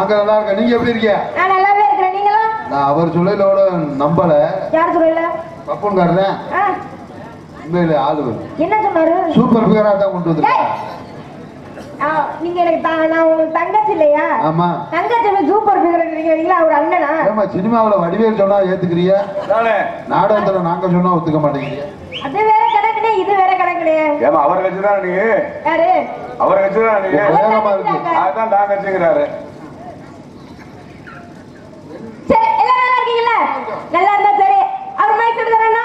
நாங்க நல்லா இருக்கோம். நீங்க எப்படி இருக்கீங்க? நான் நல்லாவே இருக்கிறேன். நீங்களும் நான் அவர் சொல்லலோட நம்பல. யார் சொல்லல பப்பன்காரன் ஆ, உண்மையில ஆளு என்ன சொன்னாரு? சூப்பர் பிகரா தான் கொண்டு வந்திருக்கேன் ஆ, நீங்க எனக்கு தா- நான் உங்களுக்கு தங்கச்சி இல்லையா? ஆமா. தங்கச்சி சூப்பர் பிகர் அவர் அண்ணனா? ஏமா சினிமாவுல வடிவேல் சொன்னா ஏத்துக்கிறிய தானே நாடகத்துல நாங்க சொன்னா ஒத்துக்க மாட்டேங்கிறீங்க. அது வேற கணக்குனே இது வேற கணக்குனே ஏமா அவரை வச்சுதான் நீ. யாரு? அவரை வச்சுதான் நீ. இருக்கு. அதான் தாங்க வச்சுக்கிறாரு சரி எல்லாம் நல்லா இருக்கீங்களா நல்லா இருந்தா சரி. அவர் மைக் எடுத்துறேன்னா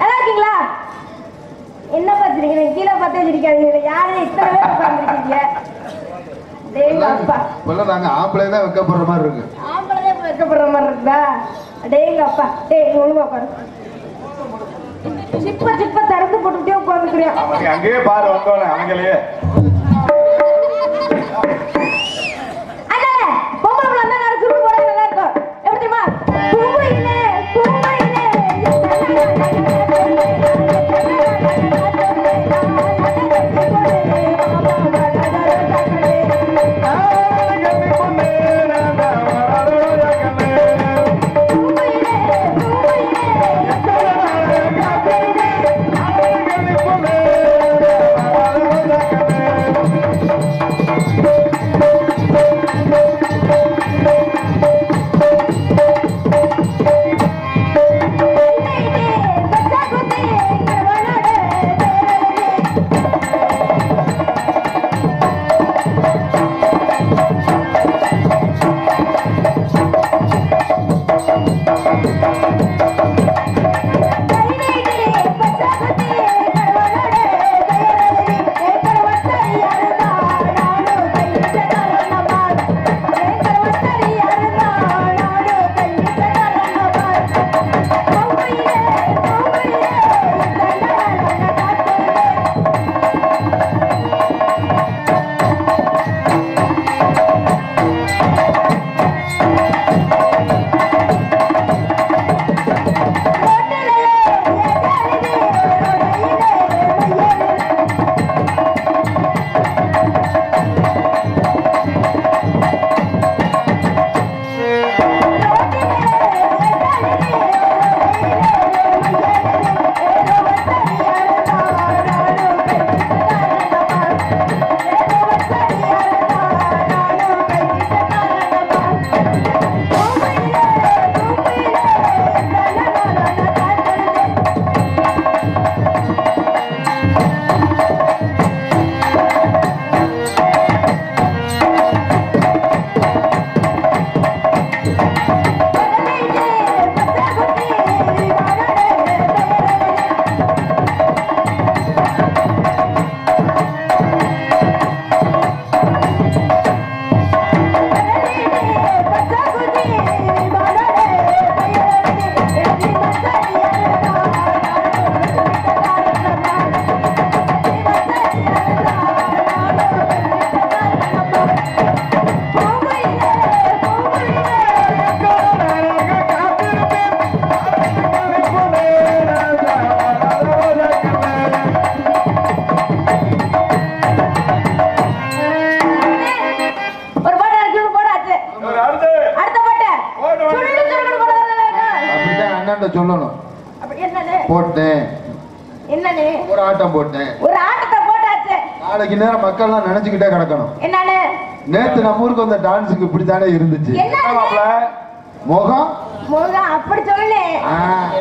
நல்லா இருக்கீங்களா என்ன பார்த்துருக்கீங்க? கீழே பார்த்து வச்சிருக்காதீங்க. யாரு இத்தனை பேர் அப்பா. இப்பெல்லாம் நாங்க ஆம்பளை தான் வைக்கப்படுற மாதிரி இருக்கு. ஆம்பளை வைக்கப்படுற மாதிரி இருக்குதா? டேங்க அப்பா. டேய் ஒழுங்கா பாரு சிப்ப சிப்ப திறந்து போட்டுக்கிட்டே உட்காந்துக்கிறியா நீ அங்கேயே பாரு வந்தோடனே அவங்களே சொல்லணும். போட்டேன். என்னன்னு ஒரு ஆட்டம் போட்டேன். ஒரு ஆட்டத்தை போட்டாச்சு. நாளைக்கு நேரம் மக்கள்லாம் நினைச்சுக்கிட்டே கிடக்கணும். என்னன்னு நேத்து நம்ம ஊருக்கு வந்த டான்ஸுக்கு இப்படித்தானே இருந்துச்சு. முகம்? முருகா அப்படி சொல்லு ஆ,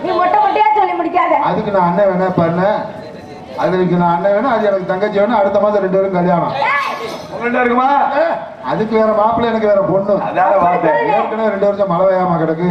நீ மொட்டை மொட்டையா சொல்லி முடிக்காத. அதுக்கு நான் அண்ணன் வேணா பண்ண. அதுக்கு நான் அண்ணன் வேணும் அது எனக்கு தங்கச்சி வேணும் அடுத்த மாதம் ரெண்டு பேரும் கல்யாணம். இருக்குமா அதுக்கு வேற மாப்பிள்ளை எனக்கு வேற பொண்ணு. ஏற்கனவே ரெண்டு வருஷம் மழை பெய்யாம கிடக்கு.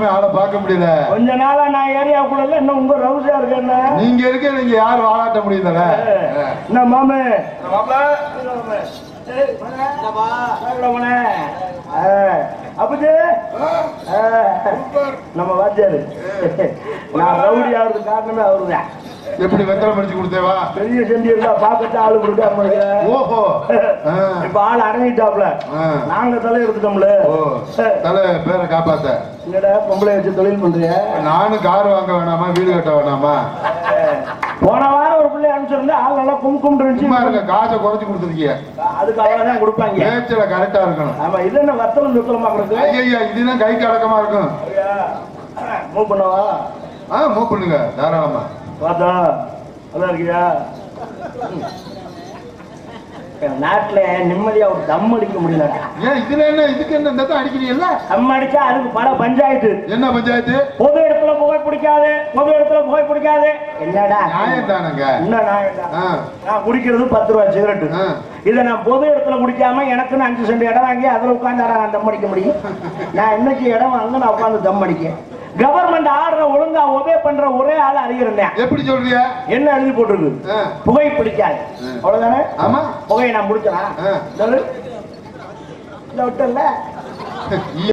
பக்கமே ஆளை பார்க்க முடியல. கொஞ்ச நாளா நான் ஏரியாவுக்குள்ள இல்ல இன்னும் உங்க ரவுசா இருக்கேன் நீங்க இருக்க நீங்க யார் வாழாட்ட முடியும் தல என்ன மாமு? அப்படி நம்ம வாத்தியாரு. நான் ரவுடி ஆகுறது காரணமே அவருதான். எப்படி வெத்தலை மடிச்சு கொடுத்தேவா? பெரிய செண்டி இருந்தா பார்க்கட்டு ஆளு கொடுக்காம. ஓஹோ. இப்ப ஆள் அடங்கிட்டாப்ல. நாங்க தலை எடுத்துட்டோம்ல. தல பேரை காப்பாத்த. என்னடா பொம்பளை வச்சு தொழில் பண்றிய? நானும் கார் வாங்க வேணாமா வீடு கட்ட வேணாமா? போன வாரம் ஒரு பிள்ளை அனுப்பிச்சிருந்தா ஆள் நல்லா கும் கும் இருக்க இருந்துச்சு காசை குறைச்சு கொடுத்துருக்கீங்க அதுக்கு அவ்வளவுதான் கொடுப்பாங்க. பேச்சில கரெக்டா இருக்கணும். ஆமா இது என்ன வத்தலும் சுத்தலமா கிடக்கு? ஐயா இதுதான் கைக்கு அடக்கமா இருக்கும். மூவ் பண்ணவா? ஆ மூவ் பண்ணுங்க தாராளமா. பார்த்தா நல்லா இருக்கியா? நாட்டுல நிம்மதியா ஒரு தம் அடிக்க முடியலடா. ஏன் இதுல என்ன இதுக்கு என்ன அடிக்கிறீங்கல்ல? தம் அடிச்சா அதுக்கு பல பஞ்சாயத்து. என்ன பஞ்சாயத்து? பொது இடத்துல புகை பிடிக்காது பொது இடத்துல புகை பிடிக்காது. என்னடா? நியாயம் தானுங்க என்ன நான் ஆ, நான் குடிக்கிறது பத்து ரூபா சிகரெட்டு. ஆ. இதை நான் பொது இடத்துல குடிக்காம எனக்குன்னு அஞ்சு சென்ட் இடம் வாங்கி அதுல உட்காந்து நான் தம் அடிக்க முடியும்? நான் இன்னைக்கு இடம் வாங்க நான் உட்காந்து தம் அடிக்க. கவர்மெண்ட் ஆர்டரை ஒழுங்கா ஒபே பண்ற ஒரே ஆள் அறிகிறேன் எப்படி சொல்றிய? என்ன எழுதி போட்டிருக்கு? புகை பிடிக்காது. அவ்வளவுதானே? ஆமா. புகையை நான் முடிச்சனா ஆ. சொல்லு. இல்ல விட்டல